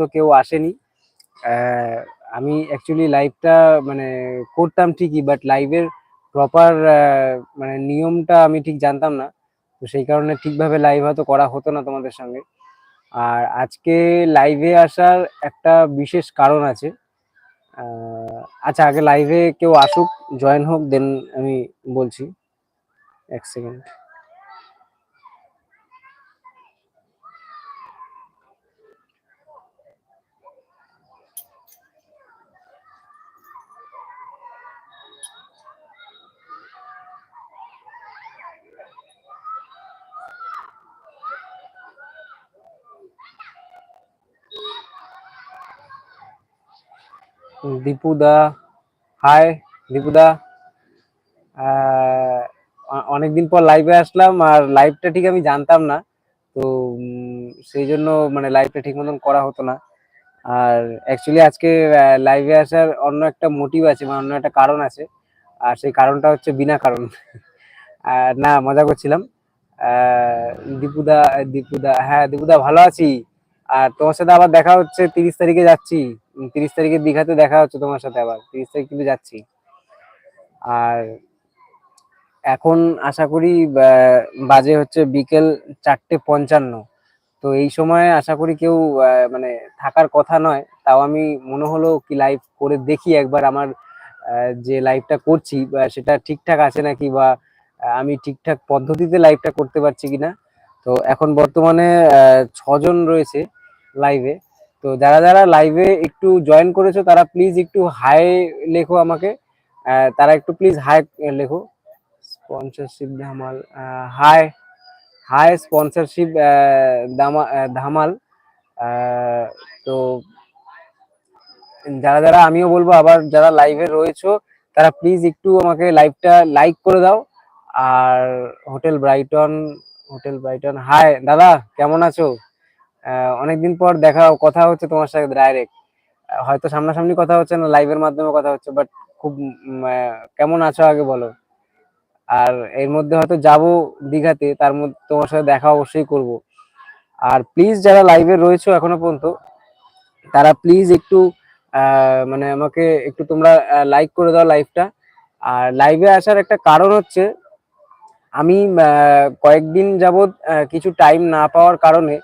তো কেউ আসেনি। আমি অ্যাকচুয়ালি লাইভটা মানে করতাম ঠিকই বাট লাইভের প্রপার মানে নিয়মটা আমি ঠিক জানতাম না। তো সেই কারণে ঠিকভাবে লাইভ হয়তো করা হতো না তোমাদের সঙ্গে। আর আজকে লাইভে আসার একটা বিশেষ কারণ আছে। আচ্ছা আগে লাইভে কেউ আসুক জয়েন হোক দেন আমি বলছি। এক সেকেন্ড দীপুদা হাই দীপুদা অনেকদিন পর লাইভে আসলাম, আর লাইভটা ঠিক আমি জানতাম না। তো সেই জন্য মানে লাইভটা ঠিক মতন করা হতো না। আর অ্যাকচুয়ালি আজকে লাইভে আসার অন্য একটা মোটিভ আছে মানে অন্য একটা কারণ আছে। আর সেই কারণটা হচ্ছে বিনা কারণ। না, মজা করছিলাম। দীপুদা দীপুদা হ্যাঁ দীপুদা ভালো আছি। আর তোমার সাথে আবার দেখা হচ্ছে তিরিশ তারিখে যাচ্ছি। তিরিশ তারিখে দীঘাতে দেখা হচ্ছে তোমার সাথে আবার। তিরিশ তারিখ কিন্তু যাচ্ছি। আর এখন আশা করি বাজে হচ্ছে বিকেল চারটে পঞ্চান্ন। তো এই সময় আশা করি কেউ মানে থাকার কথা নয়। তাও আমি মনে হলো কি লাইভ করে দেখি একবার আমার যে লাইভটা করছি সেটা ঠিকঠাক আছে নাকি, বা আমি ঠিকঠাক পদ্ধতিতে লাইভটা করতে পারছি কিনা। তো এখন বর্তমানে ছজন রয়েছে। লাইভে তো যারা যারা লাইভে একটু জয়েন করেছ, তারা প্লিজ একটু হাই লেখো আমাকে। তারা একটু প্লিজ হাই লেখো। স্পন্সরশিপ ধামাল হাই হাই স্পন্সরশিপ ধামাল। তো যারা যারা আমিও বলব, আবার যারা লাইভে রয়েছো, তারা প্লিজ একটু আমাকে লাইভটা লাইক করে দাও। আর hotel Brighton hotel Brighton hi দাদা, কেমন আছো? অনেকদিন পর দেখা কথা হচ্ছে তোমার সাথে ডাইরেক্ট হয়তো সামনাসামনি কথা হচ্ছে না লাইভের মাধ্যমে কথা হচ্ছে বাট খুব কেমন আছো আগে বলো। আর এর মধ্যে হয়তো যাব দীঘাতে, তার মধ্যে তোমার সাথে দেখা অবশ্যই করব। আর প্লিজ যারা লাইভে রয়েছো এখনও পর্যন্ত, তারা প্লিজ একটু মানে আমাকে একটু তোমরা লাইক করে দাও লাইভটা আর লাইভে আসার একটা কারণ হচ্ছে, আমি কয়েকদিন যাবৎ কিছু টাইম না পাওয়ার কারণে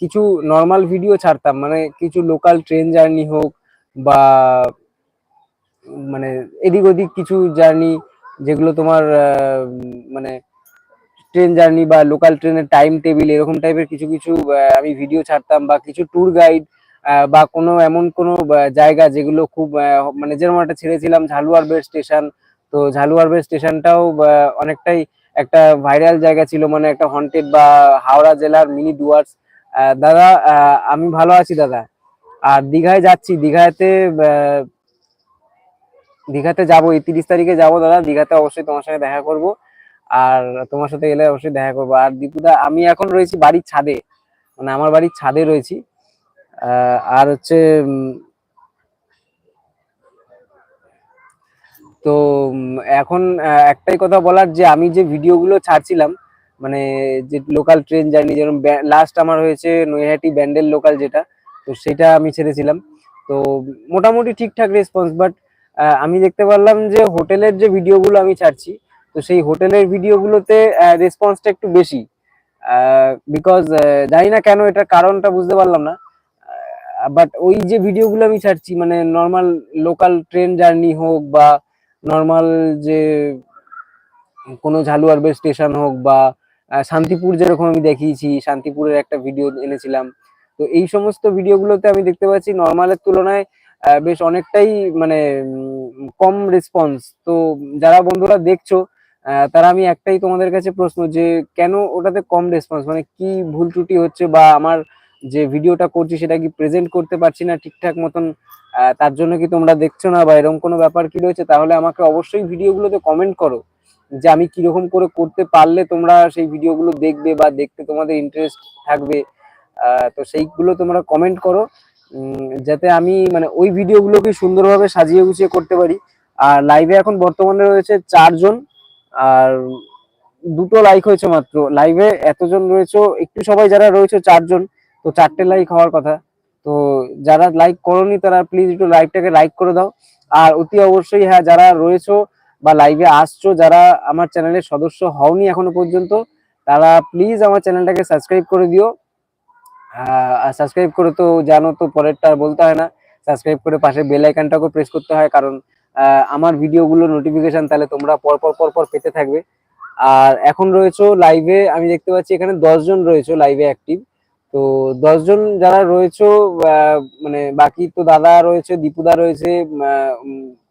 কিছু নর্মাল ভিডিও ছাড়তাম মানে কিছু লোকাল ট্রেন জার্নি হোক বা মানে এদিক ওদিক কিছু জার্নি যেগুলো তোমার মানে ট্রেন জার্নি বা লোকাল ট্রেনের টাইম টেবিল এরকম টাইপের কিছু কিছু আমি ভিডিও ছাড়তাম বা কিছু ট্যুর গাইড বা কোনো এমন কোনো জায়গা যেগুলো খুব মানে যেরকম একটা ছেড়েছিলাম ঝালুয়ার বেড স্টেশন তো ঝালুয়ার বেড স্টেশনটাও অনেকটাই একটা ভাইরাল জায়গা ছিল মানে একটা হন্টেড বা হাওড়া জেলার মিনি ডুয়ার্স দাদা আমি ভালো আছি দাদা। আর দীঘায় যাচ্ছি, দীঘাতে দীঘাতে যাব, এই তিরিশ তারিখে যাব দাদা, দীঘাতে অবশ্যই তোমার সঙ্গে দেখা করব। আর তোমার সাথে এলে অবশ্যই দেখা করব। আর দীপুদা আমি এখন রয়েছি বাড়ির ছাদে মানে আমার বাড়ির ছাদে রয়েছি। আর হচ্ছে তো এখন একটাই কথা বলার যে আমি যে ভিডিওগুলো ছাড়ছিলাম মানে যে লোকাল ট্রেন জার্নি যেরকম লাস্ট আমার হয়েছে নৈহাটি ব্যান্ডেল লোকাল যেটা, তো সেটা আমি ছেড়েছিলাম। তো মোটামুটি ঠিকঠাক রেসপন্স বাট আমি দেখতে পারলাম যে হোটেলের যে ভিডিওগুলো আমি ছাড়ছি, তো সেই হোটেলের ভিডিওগুলোতে রেসপন্সটা একটু বেশি। বিকজ জানি না কেন এটার কারণটা বুঝতে পারলাম না। বাট ওই যে ভিডিওগুলো আমি ছাড়ছি মানে নর্মাল লোকাল ট্রেন জার্নি হোক বা নর্মাল যে কোনো ঝালুয়ার ঝালুয়ারবে স্টেশন হোক বা শান্তিপুর যেরকম আমি দেখিয়েছি, শান্তিপুরের একটা ভিডিও এনেছিলাম। তো এই সমস্ত ভিডিওগুলোতে আমি দেখতে পাচ্ছি নর্মালের তুলনায় বেশ অনেকটাই মানে কম রেসপন্স তো যারা বন্ধুরা দেখছ তারা আমি একটাই তোমাদের কাছে প্রশ্ন যে কেন ওটাতে কম রেসপন্স মানে কি ভুল ত্রুটি হচ্ছে বা আমার যে ভিডিওটা করছি সেটা কি প্রেজেন্ট করতে পারছি না ঠিকঠাক মতন তার জন্য কি তোমরা দেখছ না বা এরকম কোনো ব্যাপার কি রয়েছে? তাহলে আমাকে অবশ্যই ভিডিওগুলোতে কমেন্ট করো যে আমি কীরকম করে করতে পারলে তোমরা সেই ভিডিওগুলো দেখবে বা দেখতে তোমাদের ইন্টারেস্ট থাকবে। তো সেইগুলো তোমরা কমেন্ট করো যাতে আমি মানে ওই ভিডিওগুলোকে সুন্দরভাবে সাজিয়ে গুছিয়ে করতে পারি। আর লাইভে এখন বর্তমানে রয়েছে চারজন, আর দুটো লাইক হয়েছে মাত্র। লাইভে এতজন রয়েছে, একটু সবাই যারা রয়েছে চারজন তো চারটে লাইক হওয়ার কথা। তো যারা লাইক করোনি, তারা প্লিজ একটু লাইভটাকে লাইক করে দাও। আর অতি অবশ্যই হ্যাঁ যারা রয়েছো বা লাইভে আসছো, যারা আমার চ্যানেলের সদস্য হওনি এখনও পর্যন্ত, তারা প্লিজ আমার চ্যানেলটাকে সাবস্ক্রাইব করে দিও। আর সাবস্ক্রাইব করে তো জানো তো, পরেরটা বলতে হয় না। সাবস্ক্রাইব করে পাশে বেল আইকনটাকেও প্রেস করতে হয়, কারণ আমার ভিডিওগুলো নোটিফিকেশন তাহলে তোমরা পর পর পর পর পেতে থাকবে। আর এখন রয়েছে লাইভে আমি দেখতে পাচ্ছি এখানে দশজন রয়েছে লাইভে অ্যাক্টিভ তো দশজন যারা রয়েছে মানে বাকি তো দাদা রয়েছে দীপুদা রয়েছে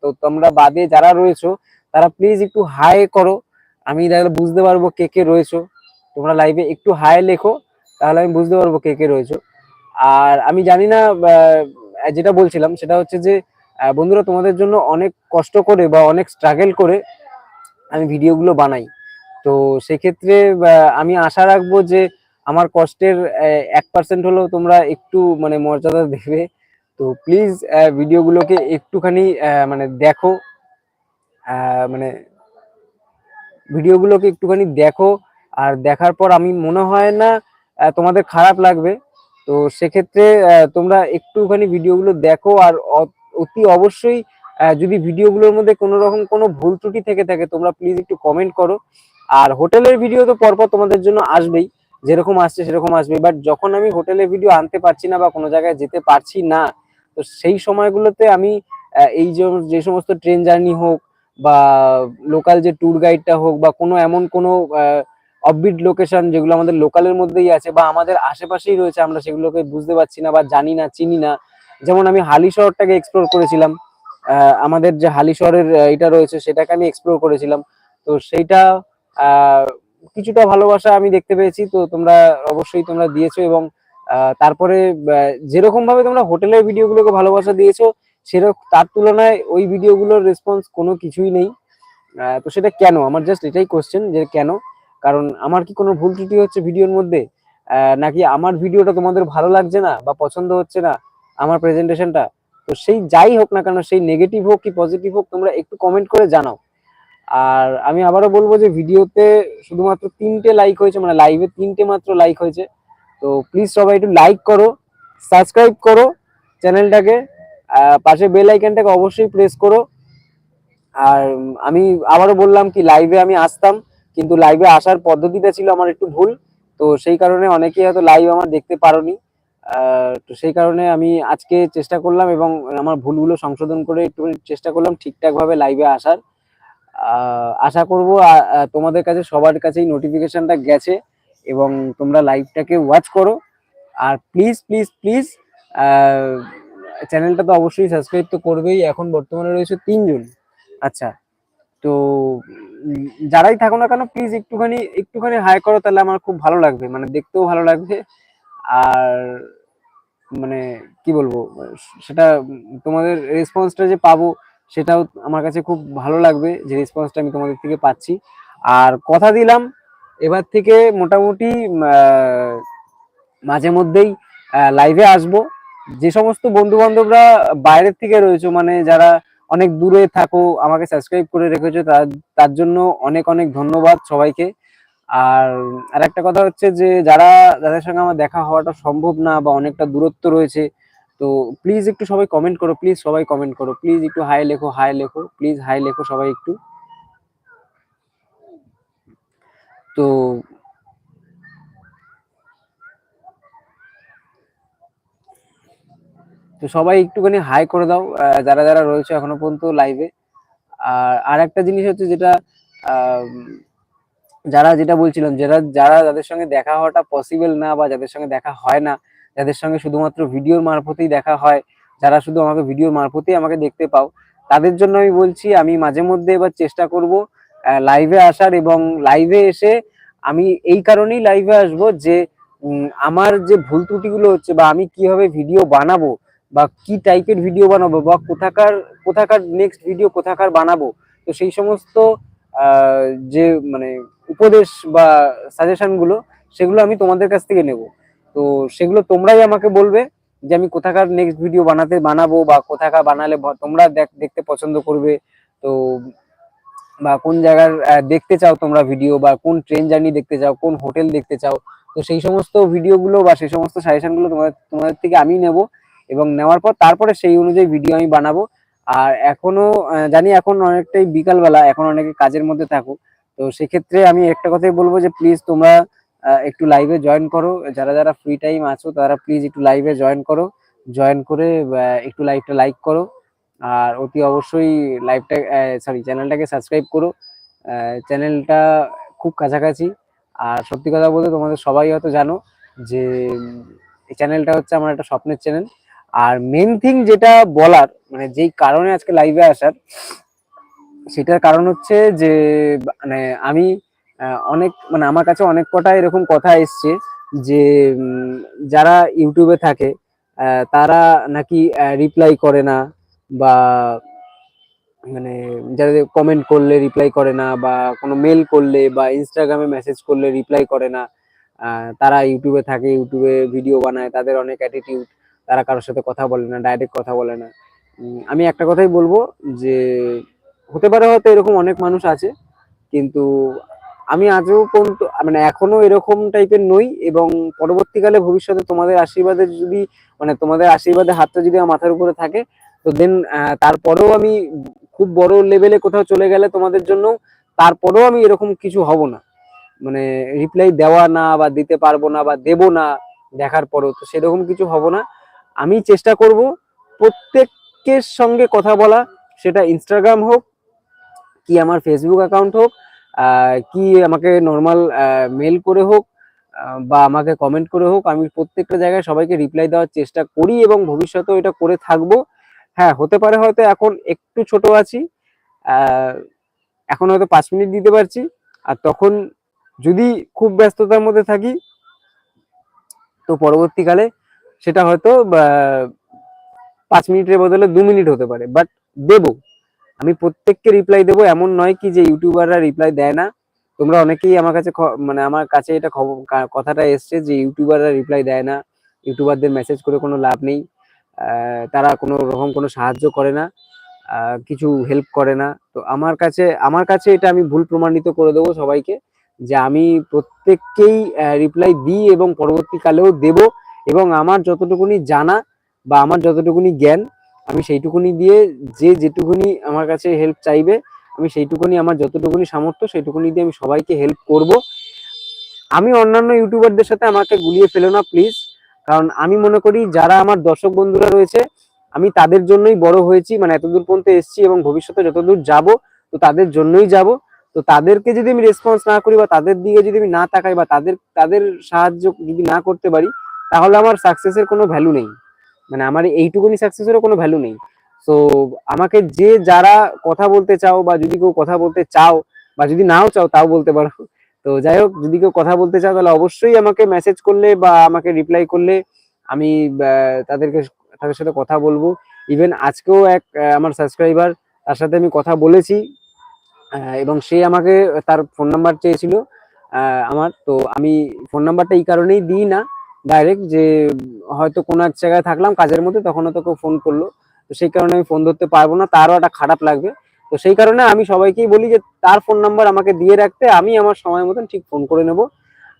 তো তোমরা বাদে যারা রয়েছো, তারা প্লিজ একটু হাই করো। আমি তাহলে বুঝতে পারব কে কে রয়েছো। তোমরা লাইভে একটু হাই লেখো, তাহলে আমি বুঝতে পারব কে কে রয়েছো। আর আমি জানি না যেটা বলছিলাম, সেটা হচ্ছে যে বন্ধুরা তোমাদের জন্য অনেক কষ্ট করে বা অনেক স্ট্রাগল করে আমি ভিডিওগুলো বানাই। তো সেক্ষেত্রে আমি আশা রাখব যে আমার কষ্টের এক পার্সেন্ট হলেও তোমরা একটু মানে মর্যাদা দেবে। তো প্লিজ ভিডিওগুলোকে একটুখানি মানে দেখো। মানে ভিডিওগুলোকে একটুখানি দেখো। আর দেখার পর আমি, মনে হয় না তোমাদের খারাপ লাগবে। তো সেক্ষেত্রে তোমরা একটুখানি ভিডিওগুলো দেখো। আর অতি অবশ্যই যদি ভিডিওগুলোর মধ্যে কোনো রকম কোনো ভুল ত্রুটি থেকে থাকে, তোমরা প্লিজ একটু কমেন্ট করো। আর হোটেলের ভিডিও তো পরপর তোমাদের জন্য আসবেই। যেরকম আসছে সেরকম আসবে। বাট যখন আমি হোটেলের ভিডিও আনতে পারছি না বা কোনো জায়গায় যেতে পারছি না, তো সেই সময়গুলোতে আমি এই যে যে সমস্ত ট্রেন জার্নি হোক বা লোকাল যে ট্যুর গাইডটা হোক বা কোনো এমন কোনো অফবিট লোকেশন যেগুলো আমাদের লোকালের মধ্যেই আছে বা আমাদের আশেপাশেই রয়েছে আমরা সেগুলোকে বুঝতে পারছি না বা জানি না, চিনি না। যেমন আমি হালি শহরটাকে এক্সপ্লোর করেছিলাম আমাদের যে হালি শহরের এটা রয়েছে সেটাকে আমি এক্সপ্লোর করেছিলাম। তো সেইটা কিছুটা ভালোবাসা আমি দেখতে পেয়েছি, তো তোমরা অবশ্যই তোমরা দিয়েছ এবং তারপরে যেরকম ভাবে তোমরা হোটেলের ভিডিওগুলোকে ভালোবাসা দিয়েছ সেরকম তার তুলনায় ওই ভিডিওগুলোর রেসপন্স কোনো কিছুই নেই। তো সেটা কেন? আমার জাস্ট এটাই কোশ্চেন যে কেন? কারণ আমার কি কোনো ভুল ত্রুটি হচ্ছে ভিডিওর মধ্যে? নাকি আমার ভিডিওটা তোমাদের ভালো লাগছে না বা পছন্দ হচ্ছে না আমার প্রেজেন্টেশনটা তো সেই যাই হোক না কেন, সেই নেগেটিভ হোক কি পজিটিভ হোক, তোমরা একটু কমেন্ট করে জানাও। আর আমি আবারও বলব যে ভিডিওতে শুধুমাত্র তিনটে লাইক হয়েছে মানে লাইভে তিনটে মাত্র লাইক হয়েছে। তো প্লিজ সবাই একটু লাইক করো সাবস্ক্রাইব করো চ্যানেলটাকে পাশে বেল আইকনটাকে অবশ্যই প্রেস করো। আর আমি আবারও বললাম কি লাইভে আমি আসতাম কিন্তু লাইভে আসার পদ্ধতিটা ছিল আমার একটু ভুল। তো সেই কারণে অনেকেই হয়তো লাইভ আমার দেখতে আহ, তো সেই কারণে আমি আজকে চেষ্টা করলাম এবং আমার ভুলগুলো সংশোধন করে একটু চেষ্টা করলাম ঠিকঠাকভাবে লাইভে আসার। আশা করব তোমাদের কাছে সবার কাছেই নোটিফিকেশনটা গেছে এবং তোমরা লাইভটাকে ওয়াচ করো। আর প্লিজ প্লিজ প্লিজ চ্যানেলটা তো অবশ্যই সাবস্ক্রাইব তো করবেই। এখন বর্তমানে রয়েছে তিনজন। আচ্ছা তো যারাই থাকো না কেন প্লিজ একটুখানি একটুখানি হাই করো, তাহলে আমার খুব ভালো লাগবে। মানে দেখতেও ভালো লাগবে। আর মানে কি বলব, সেটা তোমাদের রেসপন্সটা যে পাবো সেটাও আমার কাছে খুব ভালো লাগবে যে রেসপন্সটা আমি তোমাদের থেকে পাচ্ছি। আর কথা দিলাম, এবার থেকে মোটামুটি মাঝে মধ্যেই লাইভে আসব। যে সমস্ত বন্ধু বান্ধবরা বাইরের থেকে রয়েছে মানে যারা অনেক দূরে থাকো, আমাকে সাবস্ক্রাইব করে রেখেছো, তার তার জন্য অনেক অনেক ধন্যবাদ সবাইকে। আর আর একটা কথা হচ্ছে যে, যারা, যাদের সঙ্গে আমার দেখা হওয়াটা সম্ভব না বা অনেকটা দূরত্ব রয়েছে তো প্লিজ একটু সবাই কমেন্ট করো প্লিজ সবাই কমেন্ট করো প্লিজ একটু হাই লেখো হাই লেখো প্লিজ হাই লেখো সবাই একটু। তো তো সবাই একটুখানি হাই করে দাও যারা যারা রয়েছে এখনও পর্যন্ত লাইভে আর আর একটা জিনিস হচ্ছে যেটা যারা যেটা বলছিলাম, যারা যারা যাদের সঙ্গে দেখা হওয়াটা পসিবল না বা যাদের সঙ্গে দেখা হয় না যাদের সঙ্গে শুধুমাত্র ভিডিওর মারফতেই দেখা হয়, যারা শুধু আমাকে ভিডিওর মারফতেই আমাকে দেখতে পাও, তাদের জন্য আমি বলছি, আমি মাঝে মধ্যে এবার চেষ্টা করব লাইভে আসার এবং লাইভে এসে আমি এই কারণেই লাইভে আসব যে আমার যে ভুল ত্রুটিগুলো হচ্ছে বা আমি কীভাবে ভিডিও বানাবো বা কি টাইপের ভিডিও বানাবো বা কোথাকার কোথাকার নেক্সট ভিডিও কোথাকার বানাবো, তো সেই সমস্ত যে মানে উপদেশ বা সাজেশনগুলো সেগুলো আমি তোমাদের কাছ থেকে নেব। তো সেগুলো তোমরাই আমাকে বলবে যে আমি কোথাকার নেক্সট ভিডিও বানাতে, বানাবো বা কোথাকার বানালে তোমরা দেখ- দেখতে পছন্দ করবে। তো, বা কোন জায়গার দেখতে চাও তোমরা ভিডিও বা কোন ট্রেন জার্নি দেখতে চাও, কোন হোটেল দেখতে চাও, তো সেই সমস্ত ভিডিওগুলো বা সেই সমস্ত সাজেশনগুলো তোমাদের তোমাদের থেকে আমি নেব এবং নেওয়ার পর তারপরে সেই অনুযায়ী ভিডিও আমি বানাবো। আর এখনও জানি এখন অনেকটাই বিকালবেলা, এখন অনেকে কাজের মধ্যে থাকো তো সেক্ষেত্রে আমি একটা কথাই বলব যে প্লিজ তোমরা একটু লাইভে জয়েন করো। যারা যারা ফ্রি টাইম আছো, তারা প্লিজ একটু লাইভে জয়েন করো। জয়েন করে একটু লাইভটা লাইক করো। আর অতি অবশ্যই লাইভটা সরি চ্যানেলটাকে সাবস্ক্রাইব করো। চ্যানেলটা খুব কাছাকাছি। আর সত্যি কথা বলতে তোমাদের সবাই হয়তো জানো যে, এই চ্যানেলটা হচ্ছে আমার একটা স্বপ্নের চ্যানেল আর মেন থিং যেটা বলার মানে যেই কারণে আজকে লাইভে আসার, সেটার কারণ হচ্ছে যে মানে আমি অনেক মানে আমার কাছে অনেক কটা এরকম কথা এসছে যে যারা ইউটিউবে থাকে তারা নাকি রিপ্লাই করে না বা মানে যাদের কমেন্ট করলে রিপ্লাই করে না বা কোনো মেল করলে বা ইনস্টাগ্রামে মেসেজ করলে রিপ্লাই করে না তারা ইউটিউবে থাকে, ইউটিউবে ভিডিও বানায়, তাদের অনেক অ্যাটিটিউড তারা কারোর সাথে কথা বলে না ডাইরেক্ট কথা বলে না। আমি একটা কথাই বলব যে, হতে পারে হয়তো এরকম অনেক মানুষ আছে, কিন্তু আমি আজও পর্যন্ত মানে এখনও এরকম টাইপের নই এবং পরবর্তীকালে ভবিষ্যতে তোমাদের আশীর্বাদে যদি মানে তোমাদের আশীর্বাদের হাতটা যদি আমার মাথার উপরে থাকে, তো দেন তারপরেও আমি খুব বড় লেভেলে কোথাও চলে গেলে তোমাদের জন্য তারপরেও আমি এরকম কিছু হব না। মানে রিপ্লাই দেওয়া না বা দিতে পারব না বা দেবো না দেখার পরেও, তো সেরকম কিছু হব না। আমি চেষ্টা করব প্রত্যেকের সঙ্গে কথা বলা, সেটা ইনস্টাগ্রাম হোক, কি আমার ফেসবুক অ্যাকাউন্ট হোক কি আমাকে নর্মাল মেল করে হোক বা আমাকে কমেন্ট করে হোক, আমি প্রত্যেকটা জায়গায় সবাইকে রিপ্লাই দেওয়ার চেষ্টা করি এবং ভবিষ্যতেও এটা করে থাকব। হ্যাঁ হতে পারে হয়তো এখন একটু ছোট আছি এখন হয়তো পাঁচ মিনিট দিতে পারছি, আর তখন যদি খুব ব্যস্ততার মধ্যে থাকি, তো পরবর্তীকালে সেটা হয়তো পাঁচ মিনিটের বদলে দু মিনিট হতে পারে বাট দেবো। আমি প্রত্যেককে রিপ্লাই দেবো। এমন নয় কি যে ইউটিউবাররা রিপ্লাই দেয় না। তোমরা অনেকেই আমার কাছে মানে আমার কাছে এটা খবর কথাটা এসছে যে ইউটিউবাররা রিপ্লাই দেয় না। ইউটিউবারদের মেসেজ করে কোনো লাভ নেই। তারা কোনো রকম কোনো সাহায্য করে না। কিছু হেল্প করে না। তো আমার কাছে আমার কাছে এটা আমি ভুল প্রমাণিত করে দেবো সবাইকে যে আমি প্রত্যেককেই রিপ্লাই দিই এবং পরবর্তীকালেও দেব। এবং আমার যতটুকুনি জানা বা আমার যতটুকুনি জ্ঞান আমি সেইটুকুনি দিয়ে যে যেটুকুনি আমার কাছে হেল্প চাইবে, আমি সেইটুকুনি, আমার যতটুকুনি সামর্থ্য, সেইটুকুনি দিয়ে আমি সবাইকে হেল্প করব। আমি অন্যান্য ইউটিউবারদের সাথে আমাকে গুলিয়ে ফেলো না প্লিজ কারণ আমি মনে করি, যারা আমার দর্শক বন্ধুরা রয়েছে, আমি তাদের জন্যই বড় হয়েছি মানে এতদূর পর্যন্ত এসেছি এবং ভবিষ্যতে যতদূর যাব, তো তাদের জন্যই যাব। তো তাদেরকে যদি আমি রেসপন্স না করি বা তাদের দিকে যদি আমি না তাকাই বা তাদের তাদের সাহায্য যদি না করতে পারি, তাহলে আমার সাকসেসের কোনো ভ্যালু নেই। মানে আমার এইটুকুনি সাকসেসেরও কোনো ভ্যালু নেই। তো আমাকে যে যারা কথা বলতে চাও বা যদি কেউ কথা বলতে চাও বা যদি নাও চাও তাও বলতে পারো। তো যাই হোক, যদি কেউ কথা বলতে চাও তাহলে অবশ্যই আমাকে মেসেজ করলে বা আমাকে রিপ্লাই করলে আমি তাদেরকে, তাদের সাথে কথা বলব। ইভেন আজকেও এক আমার সাবস্ক্রাইবার তার সাথে আমি কথা বলেছি এবং সে আমাকে, তার ফোন নাম্বার চেয়েছিল আমার। তো আমি ফোন নাম্বারটা এই কারণেই দিই না। ডাইরেক্ট যে, হয়তো কোনো এক জায়গায় থাকলাম কাজের মধ্যে তখন হয়তো কেউ ফোন করল। তো সেই কারণে আমি ফোন ধরতে পারব না, তারও একটা খারাপ লাগবে। তো সেই কারণে আমি সবাইকেই বলি যে, তার ফোন নাম্বার আমাকে দিয়ে রাখতে, আমি আমার সময় মতন ঠিক ফোন করে নেব।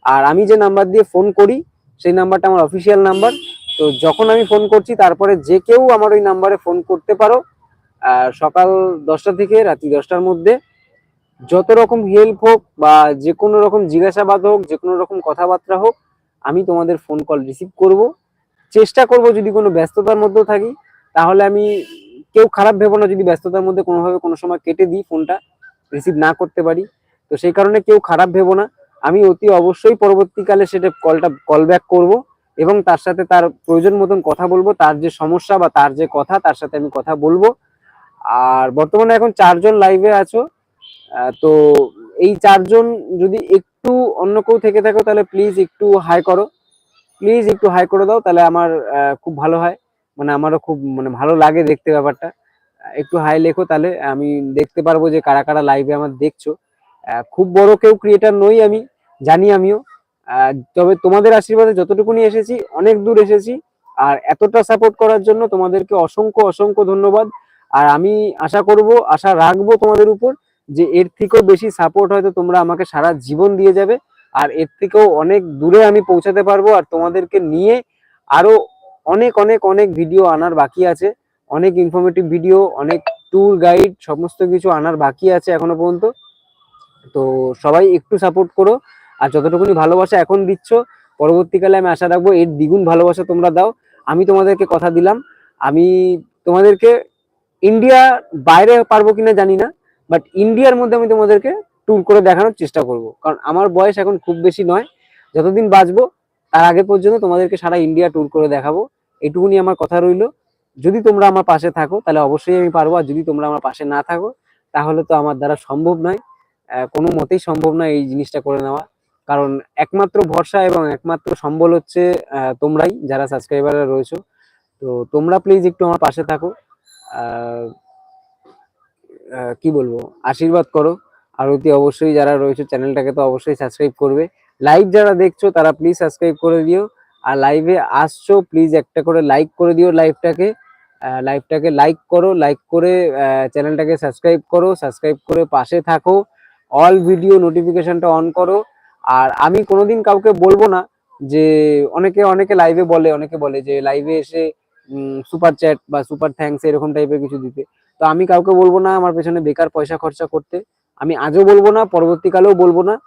আর আমি যে নাম্বার দিয়ে ফোন করি, সেই নাম্বারটা আমার অফিসিয়াল নাম্বার তো যখন আমি ফোন করছি, তারপরে যে কেউ আমার ওই নাম্বারে ফোন করতে পারো। সকাল দশটা থেকে রাত্রি দশটার মধ্যে যত রকম হেল্প হোক বা যে কোনো রকম জিজ্ঞাসাবাদ হোক, যে কোনো রকম কথাবার্তা হোক আমি তোমাদের ফোন কল রিসিভ করব। চেষ্টা করব যদি কোনো ব্যস্ততার মধ্যেও থাকি, তাহলে আমি কেউ খারাপ ভেবো না যদি ব্যস্ততার মধ্যে কোনোভাবে কোনো সময় কেটে দিই ফোনটা রিসিভ না করতে পারি। তো সেই কারণে কেউ খারাপ ভেবো না। আমি অতি অবশ্যই পরবর্তীকালে সেটা কলটা কল ব্যাক করব এবং তার সাথে তার প্রয়োজন মতন কথা বলব, তার যে সমস্যা বা তার যে কথা, তার সাথে আমি কথা বলব। আর বর্তমানে এখন চারজন লাইভে আছো। তো এই চারজন যদি একটু অন্য কেউ থেকে থাকো, তাহলে প্লিজ একটু হাই করো। প্লিজ একটু হাই করে দাও, তাহলে আমার খুব ভালো হয়। মানে আমারও খুব মানে ভালো লাগে দেখতে ব্যাপারটা। একটু হাই লেখো তাহলে। আমি দেখতে পারব যে কারা কারা লাইভে আমার দেখছ। খুব বড় কেউ ক্রিয়েটার নই আমি, জানি আমিও। তবে তোমাদের আশীর্বাদে যতটুকুনি এসেছি, অনেক দূর এসেছি। আর এতটা সাপোর্ট করার জন্য তোমাদেরকে অসংখ্য অসংখ্য ধন্যবাদ। আর আমি আশা করব, আশা রাখব তোমাদের উপর যে এর থেকেও বেশি সাপোর্ট হয়তো তোমরা আমাকে সারা জীবন দিয়ে যাবে, আর এর থেকেও অনেক দূরে আমি পৌঁছাতে পারব, আর তোমাদেরকে নিয়ে আরও অনেক অনেক অনেক ভিডিও আনার বাকি আছে। অনেক ইনফরমেটিভ ভিডিও অনেক ট্যুর গাইড সমস্ত কিছু আনার বাকি আছে এখনও পর্যন্ত। তো সবাই একটু সাপোর্ট করো, আর যতটুকুনি ভালোবাসা এখন দিচ্ছ, পরবর্তীকালে আমি আশা রাখব এর দ্বিগুণ ভালোবাসা তোমরা দাও। আমি তোমাদেরকে কথা দিলাম। আমি তোমাদেরকে ইন্ডিয়া বাইরে পারব কিনা জানি না। বাট ইন্ডিয়ার মধ্যে আমি তোমাদেরকে ট্যুর করে দেখানোর চেষ্টা করব। কারণ আমার বয়স এখন খুব বেশি নয়। যতদিন বাঁচবো, তার আগে পর্যন্ত তোমাদেরকে সারা ইন্ডিয়া ট্যুর করে দেখাবো। এটুকুনি আমার কথা রইল। যদি তোমরা আমার পাশে থাকো, তাহলে অবশ্যই আমি পারব। আর যদি তোমরা আমার পাশে না থাকো, তাহলে তো আমার দ্বারা সম্ভব নয়। কোনো মতেই সম্ভব নয় এই জিনিসটা করে নেওয়া। কারণ একমাত্র ভরসা এবং একমাত্র সম্বল হচ্ছে তোমরাই যারা সাবস্ক্রাইবাররা রয়েছো। তো তোমরা প্লিজ একটু আমার পাশে থাকো। কি বলব? আশীর্বাদ করো। আর অতি অবশ্যই যারা রয়েছে চ্যানেলটাকে তো অবশ্যই সাবস্ক্রাইব করবে। লাইভ যারা দেখছ, তারা প্লিজ সাবস্ক্রাইব করে দিও। আর লাইভে আসছো প্লিজ একটা করে লাইক করে দিও লাইভটাকে লাইভটাকে লাইক করো লাইক করে চ্যানেলটাকে সাবস্ক্রাইব করো সাবস্ক্রাইব করে পাশে থাকো। অল ভিডিও নোটিফিকেশনটা অন করো। আর আমি কোনোদিন কাউকে বলব না যে, অনেকে অনেকে লাইভে বলে, অনেকে বলে যে লাইভে এসে সুপার চ্যাট বা সুপার থ্যাঙ্কস এরকম টাইপের কিছু দিতে। তো আমি কাউকে বলব না, আমার পেছনে বেকার পয়সা খরচা করতে। আমি আজও বলব না, পরবর্তীকালেও বলব না।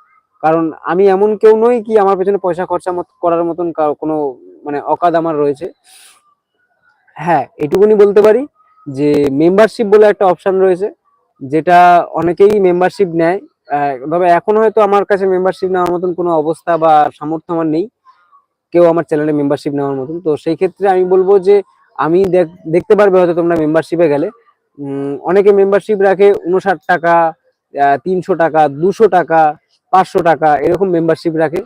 কারণ আমি এমন কেউ নই কি আমার পেছনে পয়সা খরচা করার মতন কোনো মানে অকাদ আমার রয়েছে। হ্যাঁ এটুকুনি বলতে পারি যে মেম্বারশিপ বলে একটা অপশন রয়েছে, যেটা অনেকেই মেম্বারশিপ নেয়। তবে এখন হয়তো আমার কাছে মেম্বারশিপ নেওয়ার মতন কোনো অবস্থা বা সামর্থ্য আমার নেই, কেউ আমার চ্যানেলে মেম্বারশিপ নেওয়ার মতন। তো সেই ক্ষেত্রে আমি বলব যে, আমি দেখ- দেখতে পারবে হয়তো তোমরা মেম্বারশিপে গেলে। অনেকে মেম্বারশিপ রাখে উনষাট টাকা তিনশো টাকা, দুশো টাকা, পাঁচশো টাকা, এরকম মেম্বারশিপ রাখে।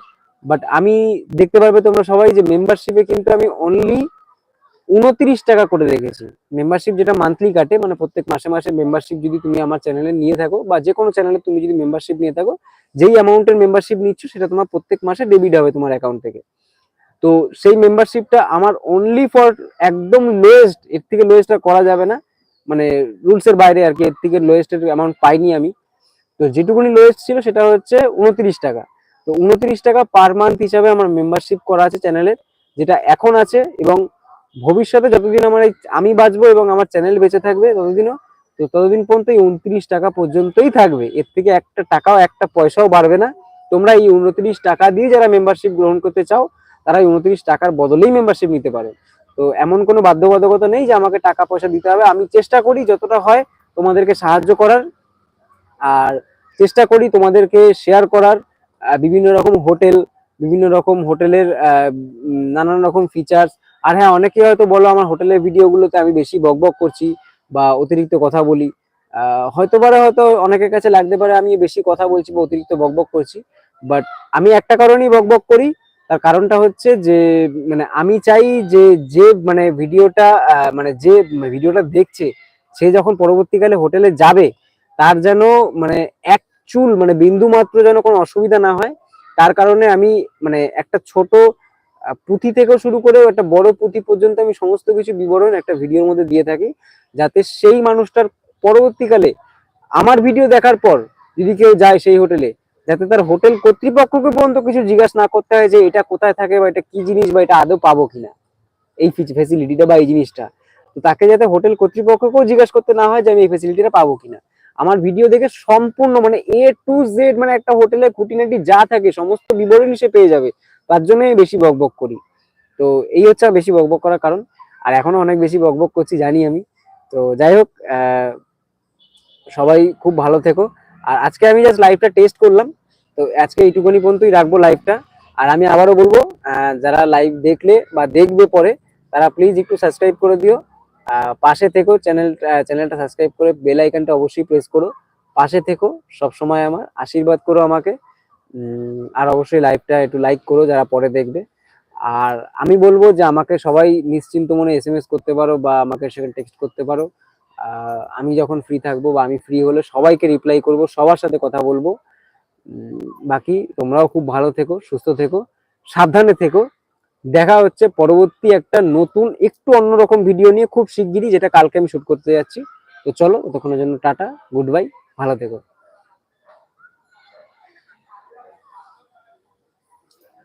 বাট আমি দেখতে পারবে তোমরা সবাই যে মেম্বারশিপে কিন্তু আমি অনলি উনত্রিশ টাকা করে রেখেছি। মেম্বারশিপ যেটা মান্থলি কাটে মানে প্রত্যেক মাসে মাসে মেম্বারশিপ যদি তুমি আমার চ্যানেলে নিয়ে থাকো, বা যে কোনো চ্যানেলে তুমি যদি মেম্বারশিপ নিয়ে থাকো, যেই অ্যামাউন্টের মেম্বারশিপ নিচ্ছ, সেটা তোমার প্রত্যেক মাসে ডেবিট হবে তোমার অ্যাকাউন্ট থেকে। তো সেই মেম্বারশিপটা আমার অনলি ফর একদম লোয়েস্ট এর থেকে লোয়েস্ট করা যাবে না। মানে রুলস এর বাইরে আর কি এর থেকে লোয়েস্ট এর অ্যামাউন্ট পাইনি আমি। তো যেটুকুনি লোয়েস্ট ছিল সেটা হচ্ছে উনত্রিশ টাকা। তো উনত্রিশ টাকা পার মান্থ হিসাবে আমার মেম্বারশিপ করা আছে চ্যানেলের যেটা এখন আছে এবং ভবিষ্যতে যতদিন আমার এই, আমি বাঁচবো এবং আমার চ্যানেল বেঁচে থাকবে ততদিনও, তো ততদিন পর্যন্ত এই উনত্রিশ টাকা পর্যন্তই থাকবে। এর থেকে একটা টাকাও, একটা পয়সাও বাড়বে না। তোমরা এই উনত্রিশ টাকা দিয়ে যারা মেম্বারশিপ গ্রহণ করতে চাও, তারা এই উনত্রিশ টাকার বদলেই মেম্বারশিপ নিতে পারো। তো এমন কোনো বাধ্যবাধকতা নেই যে আমাকে টাকা পয়সা দিতে হবে। আমি চেষ্টা করি যতটা হয় তোমাদেরকে সাহায্য করার, আর চেষ্টা করি তোমাদেরকে শেয়ার করার। বিভিন্ন রকম হোটেল, বিভিন্ন রকম হোটেলের নানান রকম ফিচার্স আর হ্যাঁ অনেকে হয়তো বলো আমার হোটেলের ভিডিওগুলোতে আমি বেশি বকবক করছি বা অতিরিক্ত কথা বলি। হয়তো পারে হয়তো অনেকের কাছে লাগতে পারে আমি বেশি কথা বলছি বা অতিরিক্ত বকবক করছি। বাট আমি একটা কারণেই বকবক করি তার কারণটা হচ্ছে যে মানে আমি চাই যে যে মানে ভিডিওটা মানে যে ভিডিওটা দেখছে, সে যখন পরবর্তীকালে হোটেলে যাবে, তার যেন মানে এক চুল মানে বিন্দু মাত্র যেন কোনো অসুবিধা না হয়। তার কারণে আমি মানে একটা ছোট পুঁথি থেকে শুরু করে একটা বড় পুঁথি পর্যন্ত আমি সমস্ত কিছু বিবরণ একটা ভিডিওর মধ্যে দিয়ে থাকি, যাতে সেই মানুষটার পরবর্তীকালে আমার ভিডিও দেখার পর যদি কেউ যায় সেই হোটেলে যাতে তার হোটেল কর্তৃপক্ষকে পর্যন্ত কিছু জিজ্ঞাসা না করতে হয় যে এটা কোথায় থাকে বা এটা কি জিনিস বা এটা আদৌ পাবো কিনা। এই ফেসিলিটিটা বা এই জিনিসটা। তো তাকে যাতে হোটেল কর্তৃপক্ষকেও জিজ্ঞাসা করতে না হয় যে আমি এই ফেসিলিটিটা পাবো কিনা। আমার ভিডিও দেখে সম্পূর্ণ মানে এ টু জেড মানে একটা হোটেলে খুঁটিনাটি যা থাকে, সমস্ত বিবরণী সে পেয়ে যাবে। তার জন্য আমি বেশি বকবক করি। তো এই হচ্ছে বেশি বকবক করার কারণ। আর এখনও অনেক বেশি বকবক করছি, জানি আমি। তো যাই হোক সবাই খুব ভালো থেকো। আর আজকে আমি জাস্ট লাইভটা টেস্ট করলাম, তো আজকে এইটুকুনি পর্যন্তই রাখব লাইভটা আর আমি আবারও বলব যারা লাইভ দেখলে বা দেখবে পরে, তারা প্লিজ একটু সাবস্ক্রাইব করে দিও। পাশে থেকো চ্যানেল চ্যানেলটা সাবস্ক্রাইব করে বেল আইকনটা অবশ্যই প্রেস করো। পাশে থেকো সব সময় আমার, আশীর্বাদ করো আমাকে। আর অবশ্যই লাইভটা একটু লাইক করো যারা পরে দেখবে। আর আমি বলব যে আমাকে সবাই নিশ্চিন্ত মনে এস করতে পারো বা আমাকে সেখানে টেক্সট করতে পারো। আমি যখন ফ্রি থাকব বা আমি ফ্রি হলে সবাইকে রিপ্লাই করব, সবার সাথে কথা বলব। বাকি তোমরাও খুব ভালো থেকো, সুস্থ থেকো, সাবধানে থেকো। দেখা হচ্ছে পরবর্তী একটা নতুন, একটু অন্যরকম ভিডিও নিয়ে খুব শিগগিরই, যেটা কালকে আমি শুট করতে যাচ্ছি। তো চলো, ততক্ষণের জন্য টাটা গুড বাই ভালো থেকো।